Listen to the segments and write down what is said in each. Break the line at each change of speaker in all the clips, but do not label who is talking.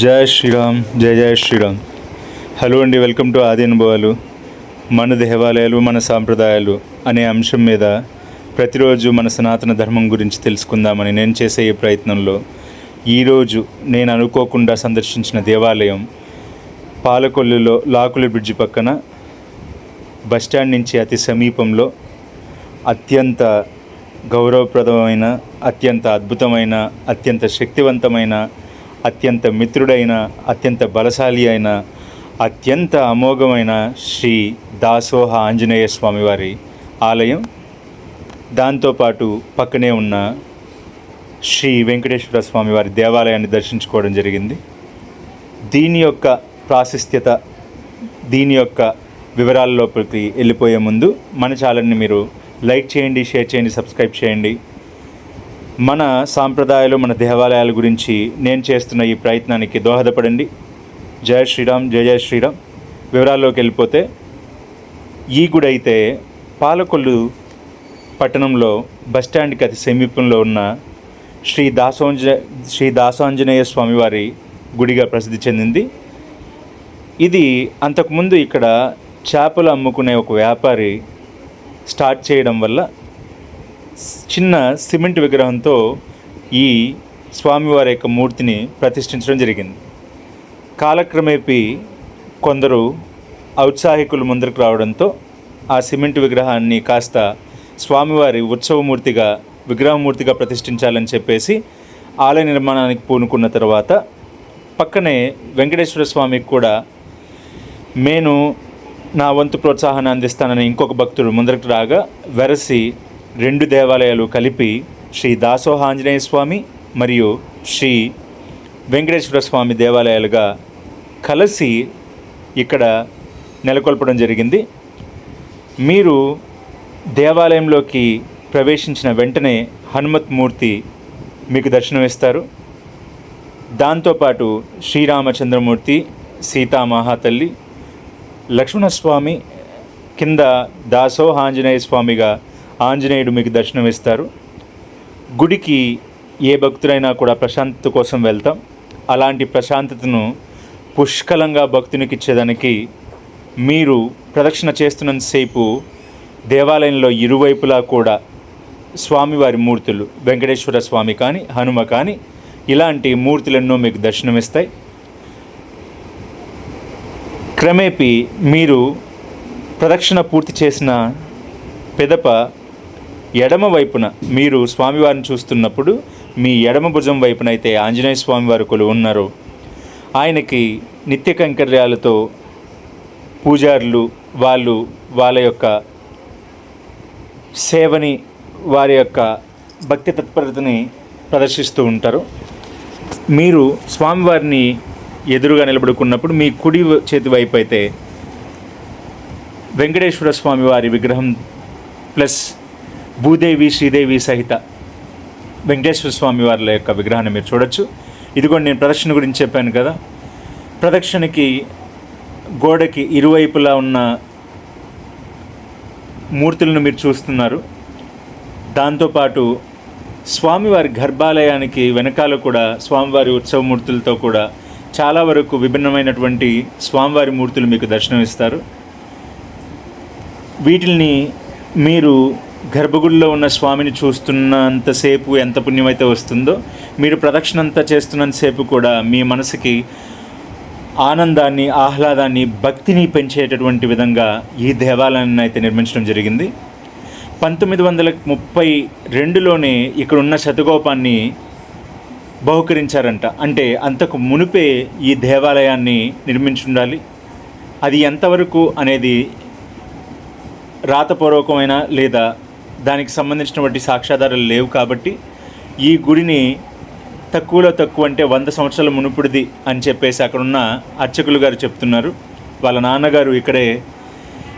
జయ శ్రీరామ్ జై జయ శ్రీరామ్. హలో అండి వెల్కమ్ టు ఆది అనుభవాలు. మన దేవాలయాలు మన సాంప్రదాయాలు అనే అంశం మీద ప్రతిరోజు మన సనాతన ధర్మం గురించి తెలుసుకుందామని నేను చేసే ఈ ప్రయత్నంలో ఈరోజు నేను అనుకోకుండా సందర్శించిన దేవాలయం పాలకొల్లులో లాకుల బ్రిడ్జి పక్కన బస్టాండ్ నుంచి అతి సమీపంలో అత్యంత గౌరవప్రదమైన అత్యంత అద్భుతమైన అత్యంత శక్తివంతమైన అత్యంత మిత్రుడైన అత్యంత బలశాలి అయిన అత్యంత అమోఘమైన శ్రీ దాసోహ ఆంజనేయ స్వామివారి ఆలయం. దాంతోపాటు పక్కనే ఉన్న శ్రీ వెంకటేశ్వర స్వామివారి దేవాలయాన్ని దర్శించుకోవడం జరిగింది. దీని యొక్క ప్రాశస్త్యత దీని యొక్క వివరాల లోపలికి వెళ్ళిపోయే ముందు మన ఛానల్ని మీరు లైక్ చేయండి షేర్ చేయండి సబ్స్క్రైబ్ చేయండి. మన సాంప్రదాయాలు మన దేవాలయాల గురించి నేను చేస్తున్న ఈ ప్రయత్నానికి దోహదపడండి. జయ శ్రీరామ్ జయ జయ శ్రీరామ్. వివరాల్లోకి వెళ్ళిపోతే ఈ గుడి అయితే పాలకొల్లు పట్టణంలో బస్టాండ్కి అతి సమీపంలో ఉన్న శ్రీ దాసోంజ శ్రీ దాసాంజనేయ స్వామివారి గుడిగా ప్రసిద్ధి చెందింది. ఇది అంతకుముందు ఇక్కడ చేపలు అమ్ముకునే ఒక వ్యాపారి స్టార్ట్ చేయడం వల్ల చిన్న సిమెంట్ విగ్రహంతో ఈ స్వామివారి యొక్క మూర్తిని ప్రతిష్ఠించడం జరిగింది. కాలక్రమేపీ కొందరు ఔత్సాహికులు ముందరకు రావడంతో ఆ సిమెంట్ విగ్రహాన్ని కాస్త స్వామివారి ఉత్సవమూర్తిగా విగ్రహమూర్తిగా ప్రతిష్ఠించాలని చెప్పేసి ఆలయ నిర్మాణానికి పూనుకున్న తర్వాత పక్కనే వెంకటేశ్వర స్వామికి కూడా నేను నా వంతు ప్రోత్సాహాన్ని అందిస్తానని ఇంకొక భక్తుడు ముందరకు రాగా వెరసి రెండు దేవాలయాలు కలిపి శ్రీ దాసోహ ఆంజనేయ స్వామి మరియు శ్రీ వెంకటేశ్వర స్వామి దేవాలయాలుగా కలిసి ఇక్కడ నెలకొల్పడం జరిగింది. మీరు దేవాలయంలోకి ప్రవేశించిన వెంటనే హనుమత్ మూర్తి మీకు దర్శనమిస్తారు దాంతోపాటు శ్రీరామచంద్రమూర్తి సీతా మహాతల్లి లక్ష్మణస్వామి కింద దాసోహ ఆంజనేయ స్వామిగా ఆంజనేయుడు మీకు దర్శనమిస్తారు. గుడికి ఏ భక్తుడైనా కూడా ప్రశాంతత కోసం వెళ్తాం. అలాంటి ప్రశాంతతను పుష్కలంగా భక్తునికి ఇచ్చేదానికి మీరు ప్రదక్షిణ చేస్తున్నంతసేపు దేవాలయంలో ఇరువైపులా కూడా స్వామివారి మూర్తులు వెంకటేశ్వర స్వామి కానీ హనుమ కానీ ఇలాంటి మూర్తులెన్నో మీకు దర్శనమిస్తాయి. క్రమేపీ మీరు ప్రదక్షిణ పూర్తి చేసిన పెదప ఎడమ వైపున మీరు స్వామివారిని చూస్తున్నప్పుడు మీ ఎడమ భుజం వైపున అయితే ఆంజనేయ స్వామివారు కొలు ఉన్నారు. ఆయనకి నిత్య కైంకర్యాలతో పూజారులు వాళ్ళు వాళ్ళ యొక్క సేవని వారి యొక్క భక్తి తత్పరతని ప్రదర్శిస్తూ ఉంటారు. మీరు స్వామివారిని ఎదురుగా నిలబడుకున్నప్పుడు మీ కుడి చేతి వైపు అయితే వెంకటేశ్వర స్వామి వారి విగ్రహం ప్లస్ భూదేవి శ్రీదేవి సహిత వెంకటేశ్వర స్వామి వారి యొక్క విగ్రహాన్ని మీరు చూడొచ్చు. ఇదిగోండి నేను ప్రదక్షిణ గురించి చెప్పాను కదా. ప్రదక్షిణకి గోడకి ఇరువైపులా ఉన్న మూర్తులను మీరు చూస్తున్నారు. దాంతోపాటు స్వామివారి గర్భాలయానికి వెనకాల కూడా స్వామివారి ఉత్సవ మూర్తులతో కూడా చాలా వరకు విభిన్నమైనటువంటి స్వామివారి మూర్తులు మీకు దర్శనమిస్తారు. వీటిల్ని మీరు గర్భగుడిలో ఉన్న స్వామిని చూస్తున్నంతసేపు ఎంత పుణ్యమైతే వస్తుందో మీరు ప్రదక్షిణ అంతా చేస్తున్నంతసేపు కూడా మీ మనసుకి ఆనందాన్ని ఆహ్లాదాన్ని భక్తిని పెంచేటటువంటి విధంగా ఈ దేవాలయాన్ని అయితే నిర్మించడం జరిగింది. పంతొమ్మిది వందల ముప్పై రెండులోనే ఇక్కడ ఉన్న శతగోపాన్ని బహుకరించారంట. అంటే అంతకు మునిపే ఈ దేవాలయాన్ని నిర్మించి ఉండాలి అది ఎంతవరకు అనేది రాతపూర్వకమైన లేదా దానికి సంబంధించినటువంటి సాక్ష్యాధారాలు లేవు కాబట్టి ఈ గుడిని తక్కువలో తక్కువ అంటే వంద సంవత్సరాల మునుపుడిది అని చెప్పేసి అక్కడ ఉన్న అర్చకులు గారు చెప్తున్నారు. వాళ్ళ నాన్నగారు ఇక్కడే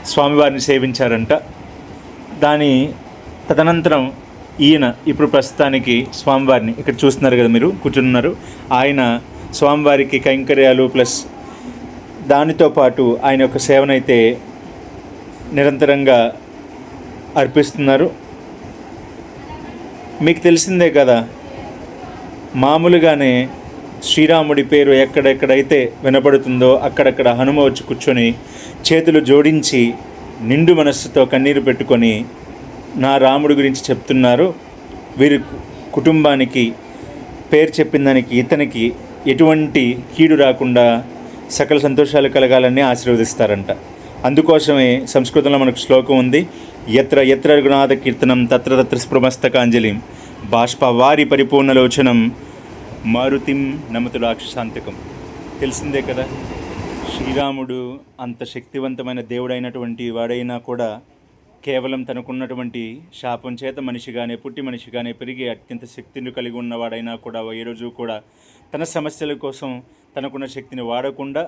స్వామివారిని సేవించారంట. దాని తదనంతరం ఈయన ఇప్పుడు ప్రస్తుతానికి స్వామివారిని ఇక్కడ చూస్తున్నారు కదా మీరు కూర్చున్నారు ఆయన స్వామివారికి కైంకర్యాలు ప్లస్ దానితో పాటు ఆయన యొక్క సేవనైతే నిరంతరంగా అర్పిస్తున్నారు. మీకు తెలిసిందే కదా మామూలుగానే శ్రీరాముడి పేరు ఎక్కడెక్కడైతే వినపడుతుందో అక్కడక్కడ హనుమ వచ్చి కూర్చొని చేతులు జోడించి నిండు మనస్సుతో కన్నీరు పెట్టుకొని నా రాముడి గురించి చెప్తున్నారు. వీరి కుటుంబానికి పేరు చెప్పిన దానికి ఇతనికి ఎటువంటి కీడు రాకుండా సకల సంతోషాలు కలగాలని ఆశీర్వదిస్తారంట. అందుకోసమే సంస్కృతంలో మనకు శ్లోకం ఉంది. ఎత్ర ఎత్ర రఘునాథ కీర్తనం తత్ర తత్ర స్పృమస్తకాంజలిం బాష్పవారి పరిపూర్ణలోచనం మారుతిం నమతు అక్షశాంతకం తెలిసిందే కదా శ్రీరాముడు అంత శక్తివంతమైన దేవుడైనటువంటి వాడైనా కూడా కేవలం తనకున్నటువంటి శాపం చేత మనిషిగానే పుట్టి మనిషిగానే పెరిగి అత్యంత శక్తిని కలిగి ఉన్నవాడైనా కూడా ఏ రోజు కూడా తన సమస్యల కోసం తనకున్న శక్తిని వాడకుండా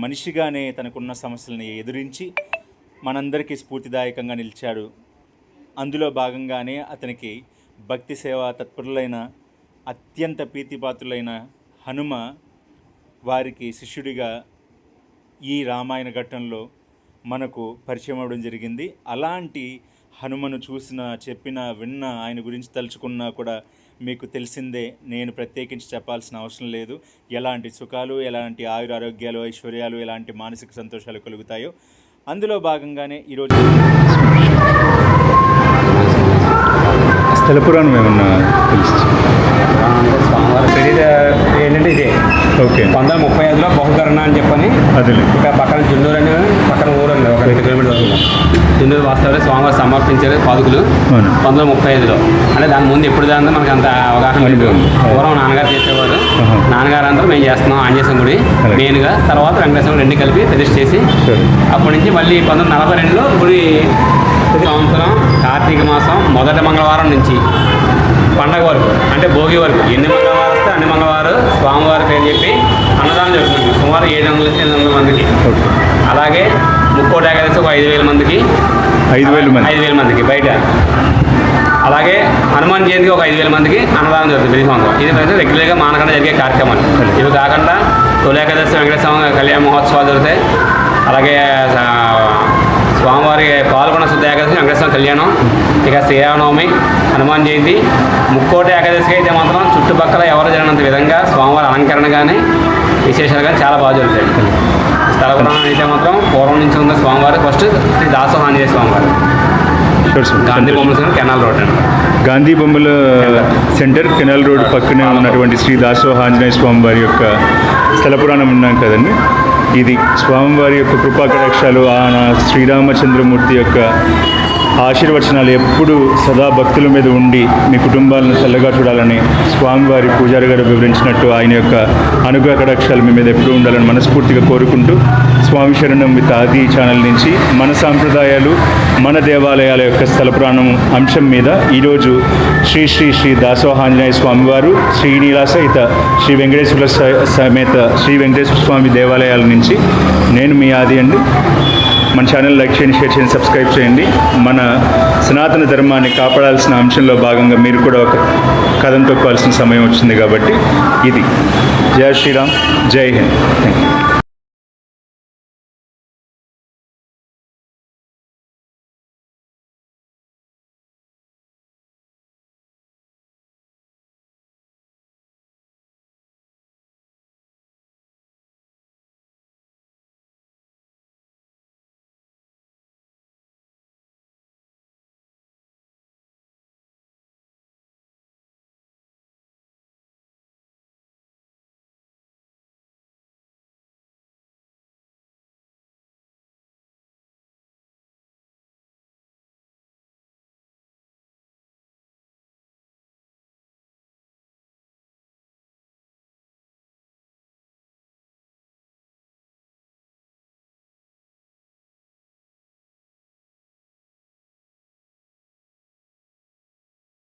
మనిషిగానే తనకున్న సమస్యలను ఎదిరించి మనందరికీ స్ఫూర్తిదాయకంగా నిలిచాడు. అందులో భాగంగానే అతనికి భక్తి సేవా తత్పరులైన అత్యంత ప్రీతిపాత్రులైన హనుమ వారికి శిష్యుడిగా ఈ రామాయణ ఘట్టంలో మనకు పరిచయం అవ్వడం జరిగింది. అలాంటి హనుమను చూసిన చెప్పిన విన్న ఆయన గురించి తలుచుకున్నా కూడా మీకు తెలిసిందే నేను ప్రత్యేకించి చెప్పాల్సిన అవసరం లేదు. ఎలాంటి సుఖాలు ఎలాంటి ఆయుర ఆరోగ్యాలు ఐశ్వర్యాలు ఎలాంటి మానసిక సంతోషాలు కలుగుతాయో అందులో భాగంగానే ఈరోజు స్థల పురాణం ఏమన్నా తెలుసు?
స్వామివారి ఏంటంటే ఇదే.
ఓకే
పంతొమ్మిది ముప్పై ఐదులో బహుకరణ అని చెప్పని ఇక్కడ పక్కన జున్నూరు అని పక్కన ఊరు ఉంది ఒక రెండు కిలోమీటర్ జున్నూరు వాస్తవాలు స్వామివారు సమర్పించారు పాదుకులు. పంతొమ్మిది వందల ముప్పై ఐదులో అంటే దాని ముందు ఎప్పుడు దాని మనకు అంత అవగాహన లేదు పూర్వం నాన్నగారు చేసేవారు. నాన్నగారు అందరూ మేము చేస్తున్నాం ఆంజనేయ గుడి. మెయిన్గా తర్వాత వెంకటేశ్వరం రెండు కలిపి ప్రతిష్ఠ చేసి. అప్పటి నుంచి మళ్ళీ పంతొమ్మిది నలభై రెండులో గుడి సంవత్సరం కార్తీక మాసం మొదటి మంగళవారం నుంచి పండగ వరకు అంటే భోగి వరకు. ఎన్ని మంగళవారం వస్తే అన్ని మంగళవారం స్వామివారి పేరు చెప్పి అన్నదానం జరుగుతుంది సుమారు ఏడు వందల నుంచి ఎనిమిది వందల మందికి. అలాగే ముక్కోటి ఏకాదశి ఒక ఐదు వేల మందికి.
ఐదు వేల మంది.
ఐదు వేల మందికి బయట. అలాగే హనుమాన్ జయంతికి ఒక ఐదు వేల మందికి అన్నదానం జరుగుతుంది ప్రతి సంవత్సరం ఇది ప్రతి రెగ్యులర్గా మానకుండా జరిగే కార్యక్రమాలు. ఇవి కాకుండా తొలి ఏకాదశి వెంకటేశ్వర కళ్యాణ మహోత్సవాలు జరుగుతాయి. అలాగే స్వామివారి పాల్గొన శుద్ధ ఏకాదశి వెంకటేశ్వర కళ్యాణం ఇక శ్రీరామనవమి హనుమాన్ జయంతి. ముక్కోటి ఏకాదశికి అయితే మాత్రం చుట్టుపక్కల ఎవరు జరిగినంత విధంగా స్వామివారి అలంకరణ కానీ విశేషాలు కానీ చాలా బాగా జరుగుతాయి. స్థల పురాణం అయితే మాత్రం పూర్వం నుంచి ఉన్న స్వామివారి. ఫస్ట్ శ్రీ దాసోహ ఆంజనేయ స్వామివారు. గాంధీ బొమ్మల కెనాల్ రోడ్ అండి.
గాంధీ బొమ్మల సెంటర్ కెనాల్ రోడ్ పక్కనే ఉన్నటువంటి శ్రీ దాసోహ ఆంజనేయ స్వామి వారి యొక్క స్థల పురాణం ఉన్నాం కదండి. ఇది స్వామివారి యొక్క కృపా కటాక్షాలు ఆయన శ్రీరామచంద్రమూర్తి యొక్క ఆశీర్వచనాలు ఎప్పుడు సదా భక్తుల మీద ఉండి మీ కుటుంబాలను చల్లగా చూడాలని స్వామివారి పూజారి గారు వివరించినట్టు ఆయన యొక్క అనుగ్రహ కటాక్షాలు మీ మీద ఎప్పుడు ఉండాలని మనస్ఫూర్తిగా కోరుకుంటూ స్వామి శరణం విత్ ఆది ఛానల్ నుంచి మన సాంప్రదాయాలు మన దేవాలయాల యొక్క స్థల ప్రాణం అంశం మీద ఈరోజు శ్రీ శ్రీ శ్రీ దాసోహాంజనేయ స్వామివారు శ్రీనీల సహిత శ్రీ వెంకటేశ్వర స- సమేత శ్రీ వెంకటేశ్వర స్వామి దేవాలయాల నుంచి నేను మీ ఆది అండి. మన ఛానల్ లైక్ చేయండి షేర్ చేయండి సబ్స్క్రైబ్ చేయండి. మన సనాతన ధర్మాన్ని కాపాడాల్సిన అంశంలో భాగంగా మీరు కూడా ఒక కథం తొక్కాల్సిన సమయం వచ్చింది కాబట్టి ఇది. జై శ్రీరామ్ జై హింద్. Thank you